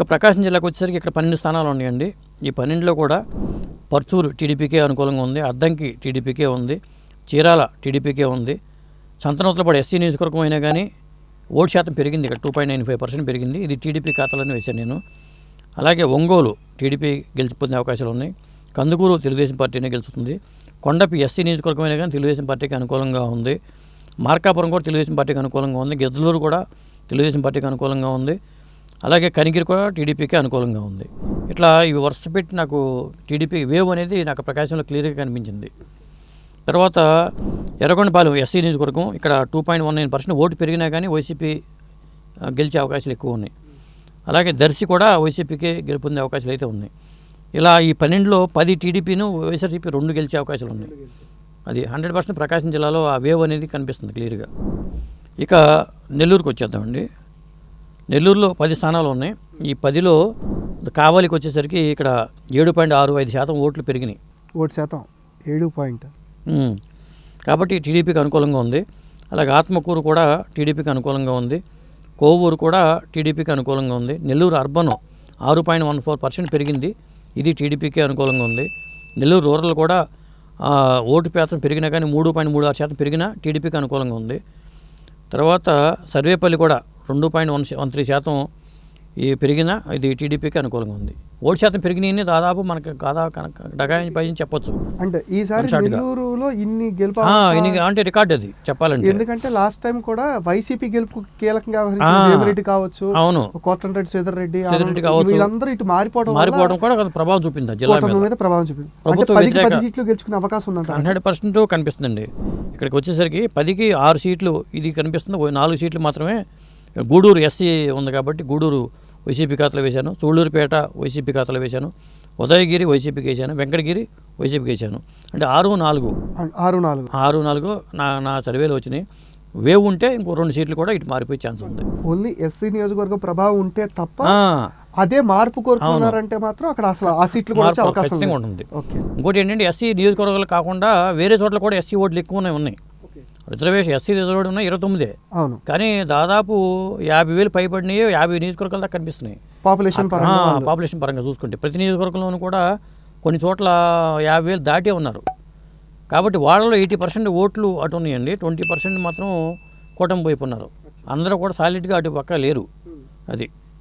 ఇక ప్రకాశం జిల్లాకు వచ్చేసరికి ఇక్కడ పన్నెండు స్థానాలు ఉన్నాయండి. ఈ పన్నెండులో కూడా పర్చూరు టీడీపీకే అనుకూలంగా ఉంది అద్దంకి టీడీపీకే ఉంది చీరాల టీడీపీకే ఉంది. సంతనూతలపాడు ఎస్సీ నియోజకవర్గం అయినా కానీ ఓటు శాతం పెరిగింది ఇక్కడ two point nine five percent పెరిగింది. ఇది టీడీపీ ఖాతాలోనే వేశాను నేను. అలాగే ఒంగోలు టీడీపీ గెలిచిపోయే అవకాశాలు ఉన్నాయి. కందుకూరు తెలుగుదేశం పార్టీనే గెలుచుతుంది కొండపి ఎస్సీ నియోజకవర్గం అయినా కానీ తెలుగుదేశం పార్టీకి అనుకూలంగా ఉంది. మార్కాపురం కూడా తెలుగుదేశం పార్టీకి అనుకూలంగా ఉంది. గెద్దలూరు కూడా తెలుగుదేశం పార్టీకి అనుకూలంగా ఉంది. అలాగే కనిగిరి కూడా టీడీపీకి అనుకూలంగా ఉంది. ఇట్లా ఇవి వరుస పెట్టి నాకు టీడీపీ వేవ్ అనేది నాకు ప్రకాశంలో క్లియర్గా కనిపించింది. తర్వాత ఎర్రగొండపాలెం ఎస్సీ నియోజకవర్గం ఇక్కడ two point one nine percent vote పెరిగినా కానీ వైసీపీ గెలిచే అవకాశాలు ఎక్కువ ఉన్నాయి. అలాగే దర్శి కూడా వైసీపీకే గెలుపొందే అవకాశాలు అయితే ఉన్నాయి. ఇలా ఈ పన్నెండులో పది టీడీపీను వైఎస్ఆర్సీపీ రెండు గెలిచే అవకాశాలు ఉన్నాయి. అది హండ్రెడ్ పర్సెంట్ ప్రకాశం జిల్లాలో ఆ వేవ్ అనేది కనిపిస్తుంది క్లియర్గా. ఇక నెల్లూరుకు వచ్చేద్దామండి. నెల్లూరులో పది స్థానాలు ఉన్నాయి. ఈ పదిలో కావాలికి వచ్చేసరికి ఇక్కడ ఏడు పాయింట్ ఆరు ఐదు శాతం ఓట్లు పెరిగినాయి. ఓటు శాతం ఏడు పాయింట్. కాబట్టి టీడీపీకి అనుకూలంగా ఉంది. అలాగే ఆత్మకూరు కూడా టీడీపీకి అనుకూలంగా ఉంది. కోవూరు కూడా టీడీపీకి అనుకూలంగా ఉంది. నెల్లూరు అర్బన్ ఆరు పాయింట్ వన్ ఫోర్ పర్సెంట్ పెరిగింది. ఇది టీడీపీకి అనుకూలంగా ఉంది. నెల్లూరు రూరల్ కూడా ఓటు శాతం పెరిగినా కానీ మూడు పాయింట్ మూడు ఆరు శాతం పెరిగినా టీడీపీకి అనుకూలంగా ఉంది. తర్వాత సర్వేపల్లి కూడా రెండు పాయింట్ వన్ వన్ త్రీ శాతం ఈ పెరిగినా ఇది టీడీపీకి అనుకూలంగా ఉంది. ఓటు శాతం పెరిగినాయని దాదాపు మనకి దాదాపు డగాయి పై చెప్పొచ్చు. అంటే ఈసారి. నెల్లూరులో ఇన్ని గెలుపు ఇన్ని అంటే రికార్డ్ అది చెప్పాలంటే. ఎందుకంటే లాస్ట్ టైం కూడా వైసీపీ గెలుపు కీలకంగా వేమిరెడ్డి కావచ్చు అవును. కోటంరెడ్డి శ్రీధర్రెడ్డి శ్రీధర్రెడ్డి కావచ్చు. వీళ్ళందరూ ఇటు మారిపోవడం మారిపోవడం కూడా ప్రభావం చూపింది జిల్లా మీద. ప్రభావం చూపింది. ప్రభుత్వ సీట్లు గెలుచుకునే అవకాశం ఉందంట హండ్రెడ్ పర్సెంట్ కనిపిస్తుందండి. ఇక్కడికి వచ్చేసరికి పదికి ఆరు సీట్లు ఇది కనిపిస్తుంది నాలుగు సీట్లు మాత్రమే గూడూరు ఎస్సీ ఉంది కాబట్టి గూడూరు వైసీపీ ఖాతాలో వేశాను సూళ్ళూరుపేట వైసీపీ ఖాతాలో వేశాను ఉదయగిరి వైసీపీకి వేశాను వెంకటగిరి వైసీపీకి వేశాను. అంటే ఆరు నాలుగు. ఆరు నాలుగు. ఆరు నాలుగు నా నా సర్వేలో వచ్చినాయి. వేవ్ ఉంటే ఇంకో రెండు సీట్లు కూడా ఇటు మారిపోయే ఛాన్స్ ఉంది. ఓన్లీ ఎస్సీ నియోజకవర్గం ప్రభావం ఉంటే తప్ప అదే మార్పు కోరుకున్నారంటే మాత్రం అక్కడ అసలు ఆ సీట్లు కూడా అవకాశం ఉంటుంది. ఇంకోటి ఏంటంటే ఎస్సీ నియోజకవర్గాలు కాకుండా వేరే చోట్ల కూడా ఎస్సీ ఓట్లు ఎక్కువనే ఉన్నాయి. రిజర్వేషన్ ఎస్సీ రిజర్వేషన్ ఉన్నాయి ఇరవై తొమ్మిదే. అవును. కానీ దాదాపు యాభై వేలు పైబడినాయి యాభై నియోజకవర్గాల దాకా కనిపిస్తున్నాయి. పాపులేషన్. పాపులేషన్ పరంగా చూసుకుంటే ప్రతి నియోజకవర్గంలోనూ కూడా కొన్ని చోట్ల యాభై వేలు దాటే ఉన్నారు. కాబట్టి వాళ్ళలో ఎయిటీ పర్సెంట్ ఓట్లు అటు ఉన్నాయండి. ట్వంటీ పర్సెంట్ మాత్రం కూటమి వైపు ఉన్నారు. అందరూ కూడా సాలిడ్గా అటు పక్క లేరు. అది.